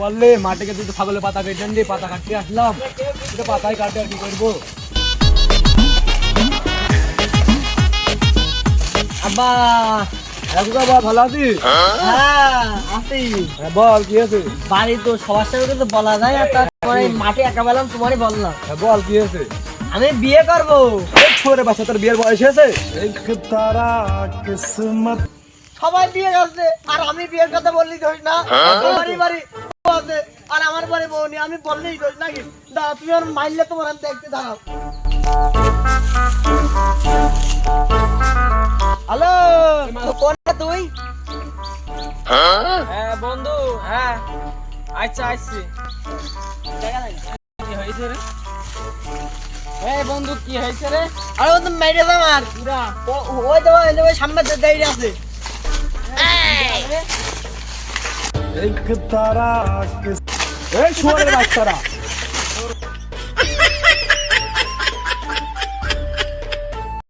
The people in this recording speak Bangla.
বললে মাঠে গিয়ে দুটো ছাগলের পাতা কেটেন দিয়ে পাতা কাটতে আসলাম। এটা পাতায় কাটে আর কি করব? আব্বা ভালো আছিস? হ্যাঁ? আছি। হ্যাঁ বল কি আছে বাড়ি তো সবার সাথে কিন্তু বলা যায় না তারপরে মাঠে একা বেলাম তোমারই বললাম। হ্যাঁ বল কি আছে আমি বিয়ে করব। বাচ্চা তোর বিয়ের বয়স হয়েছে? সবাই বিয়ে করছে আর আমি বিয়ের কথা বললি দোষ না। বাড়ি বউ আছে আর আমার বাড়ি বউ নেই আমি বললেই নাকি? দাঁড়া তুমি আর মাইলে তোমার আমি দেখতে দাঁড়াও। হ্যালো কোনটা তুই? হ্যাঁ? বন্ধু হ্যাঁ। আচ্ছা আসছি কি হয়েছে রে? এই বন্ধু কি হয়েছে রে? আরে ও মেরে আমার। ও- ওই ওই তো ওই সামনে দাঁড়িয়ে আছে। এই শুয়ারের বাচ্চারা।